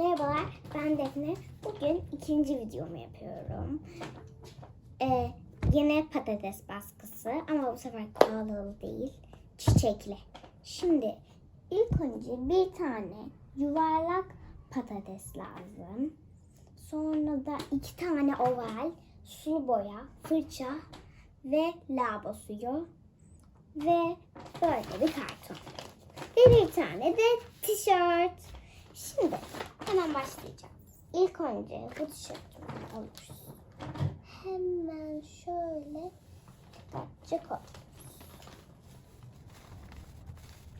Merhabalar, ben Defne. Bugün ikinci videomu yapıyorum. Ee, yine patates baskısı ama bu sefer pahalı değil, çiçekli. Şimdi ilk önce bir tane yuvarlak patates lazım. Sonra da iki tane oval, sulu boya, fırça ve labo suyu ve böyle bir karton. Ve bir tane de tişört. Şimdi hemen başlayacağız. İlk önce bu tişörtümü alıyoruz. Hemen şöyle dikkatli koy.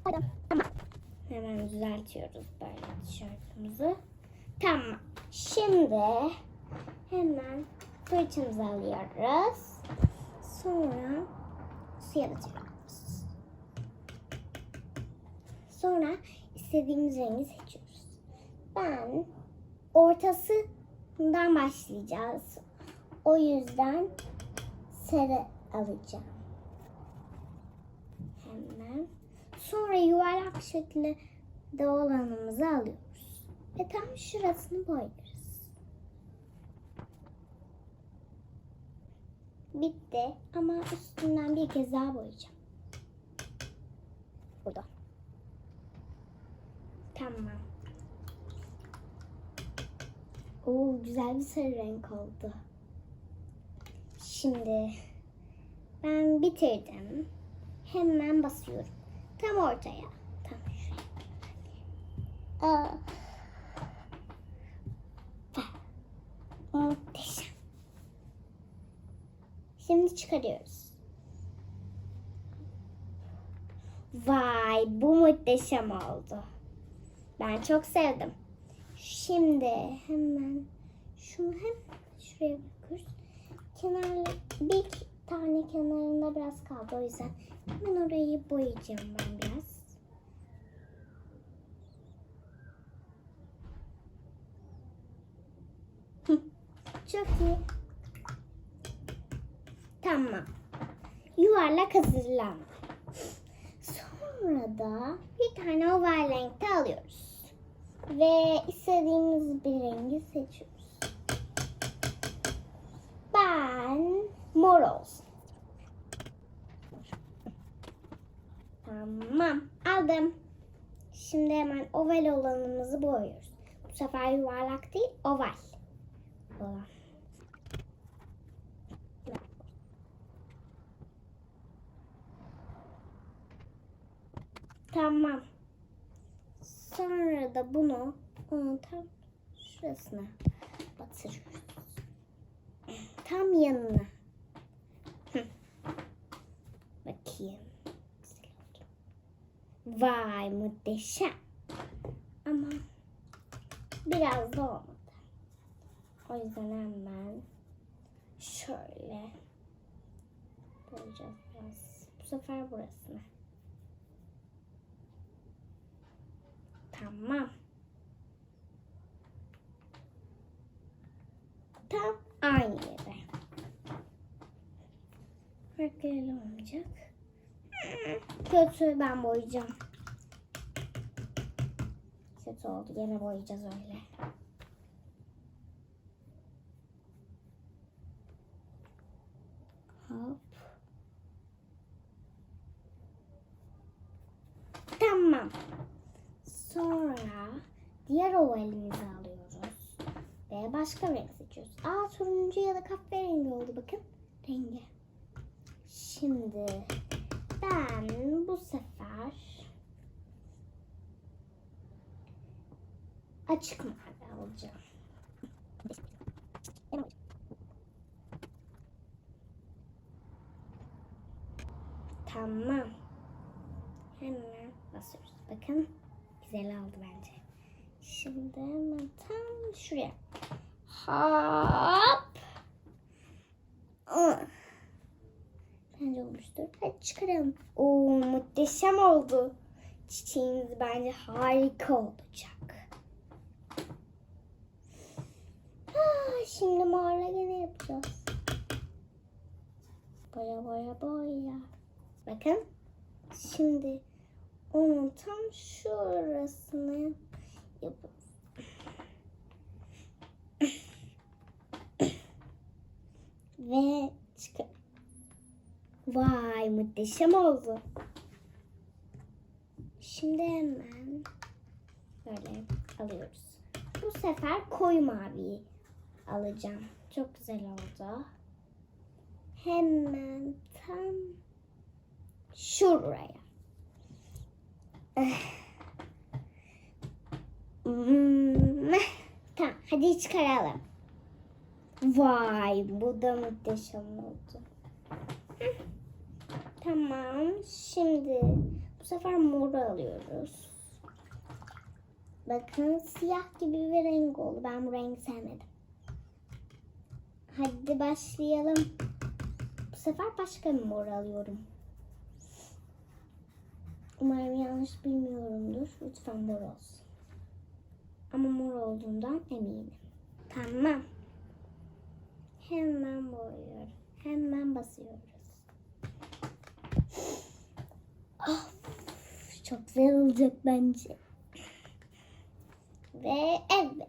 Tamam. Hemen düzeltiyoruz böyle tişörtümüzü. Tamam. Şimdi hemen fırçamızı alıyoruz. Sonra suya batırıyoruz. Sonra istediğimiz rengi seçiyoruz. Ben ortasından başlayacağız. O yüzden sarı alacağım. Hemen. Sonra yuvarlak şekilde olanımızı alıyoruz. Ve tam şurasını boyuyoruz. Bitti ama üstünden bir kez daha boyayacağım. Burada. Tamam. Oo güzel bir sarı renk oldu. Şimdi ben bitirdim. Hemen basıyorum. Tam ortaya. Tam şuraya. Aa. Muhteşem. Şimdi çıkarıyoruz. Vay bu muhteşem oldu. Ben çok sevdim. Şimdi hemen şunu hem şuraya bırakıyoruz. Kenar bir tane kenarında biraz kaldı o yüzden hemen orayı boyayacağım ben biraz. Çok iyi. Tamam. Yuvarlak hazırlandı. Sonra da bir tane oval renkte alıyoruz. Ve istediğimiz bir rengi seçiyoruz. Ben mor olsun. Tamam aldım. Şimdi hemen oval olanımızı boyuyoruz. Bu sefer yuvarlak değil oval olan. Tamam. Sonra da bunu onun tam şurasına batırıyoruz. Tam yanına. Bakayım. Vay muhteşem. Ama biraz da olmadı. O yüzden hemen şöyle boyayacağız biraz. Bu sefer burasını. Tamam. Tam aynı yere. Öyle olmayacak. Kötü ben boyayacağım. Kötü oldu. Gene boyayacağız öyle. Hop. Tamam. Sonra diğer ovalimizi alıyoruz. Ve başka renk seçiyoruz. Aa turuncu ya da kahverengi oldu bakın. Rengi. Şimdi ben bu sefer açık mavi alacağım. Tamam. Hemen basıyoruz. Bakın güzel oldu bence. Şimdi hemen tam şuraya. Hop. Ah. Bence olmuştur. Hadi çıkaralım. Oo muhteşem oldu. Çiçeğimiz bence harika olacak. Ah, şimdi mağara yine yapacağız. Boya boya boya. Bakın. Şimdi onun tam şurasını yapıp ve çıkar. Vay muhteşem oldu. Şimdi hemen böyle alıyoruz. Bu sefer koyu maviyi alacağım. Çok güzel oldu. Hemen tam şuraya. Tamam hadi çıkaralım. Vay bu da muhteşem oldu. Tamam şimdi bu sefer moru alıyoruz. Bakın siyah gibi bir renk oldu. Ben bu rengi sevmedim. Hadi başlayalım. Bu sefer başka bir mor alıyorum. Umarım yanlış bilmiyorumdur. Lütfen mor olsun. Ama mor olduğundan eminim. Tamam. Hemen boyuyorum. Hemen basıyoruz. Of, çok güzel olacak bence. Ve evet.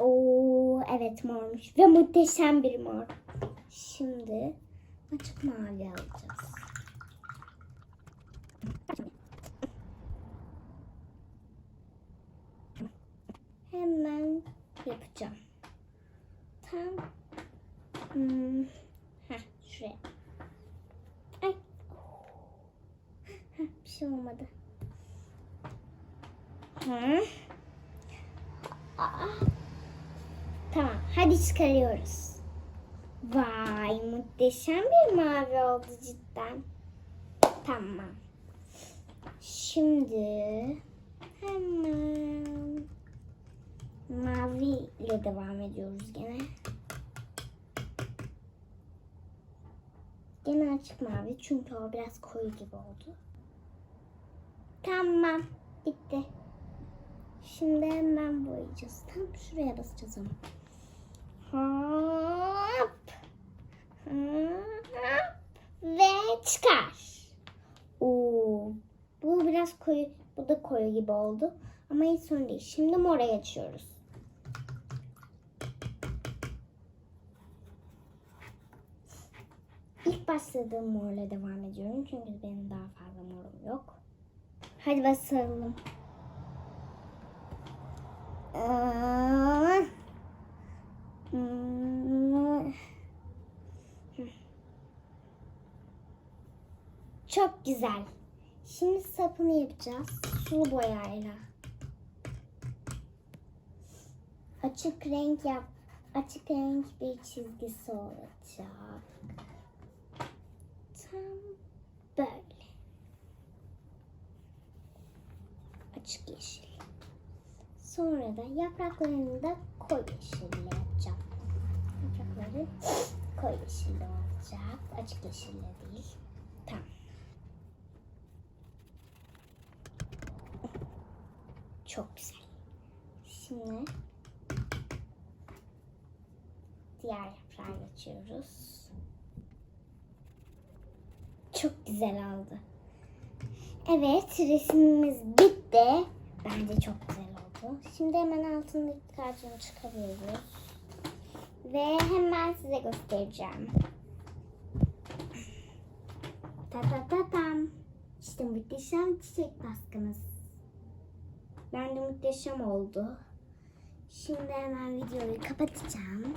Oo evet mormuş. Ve muhteşem bir mor. Şimdi açık mavi alacağız. Hemen yapacağım. Tam hmm, heh, şuraya. Ay. Heh, bir şey olmadı. Hı. Aa. Tamam, hadi çıkarıyoruz. Vay, muhteşem bir mavi oldu cidden. Tamam. Şimdi hemen mavi ile devam ediyoruz gene. Gene açık mavi çünkü o biraz koyu gibi oldu. Tamam, bitti. Şimdi hemen boyayacağız. Tam şuraya basacağız ama. Hop. Hop. Ve çıkar. Oo, bu biraz koyu, bu da koyu gibi oldu. Ama hiç sorun değil. Şimdi mora geçiyoruz. İlk başladığım morla devam ediyorum. Çünkü benim daha fazla morum yok. Hadi basalım. Çok güzel. Şimdi sapını yapacağız. Sulu boyayla. Açık renk yap. Açık renk bir çizgisi olacak. Tam böyle. Açık yeşil. Sonra da yapraklarını da koyu yeşille yapacağım. Yaprakları koyu yeşille olacak. Açık yeşille değil. Tamam. Çok güzel. Şimdi diğer yaprağa geçiyoruz. Çok güzel oldu. Evet resimimiz bitti. Bence çok güzel oldu. Şimdi hemen altındaki kartonu çıkarıyoruz. Ve hemen size göstereceğim. Ta ta ta tam. İşte muhteşem çiçek baskımız. Bence muhteşem oldu. Şimdi hemen videoyu kapatacağım.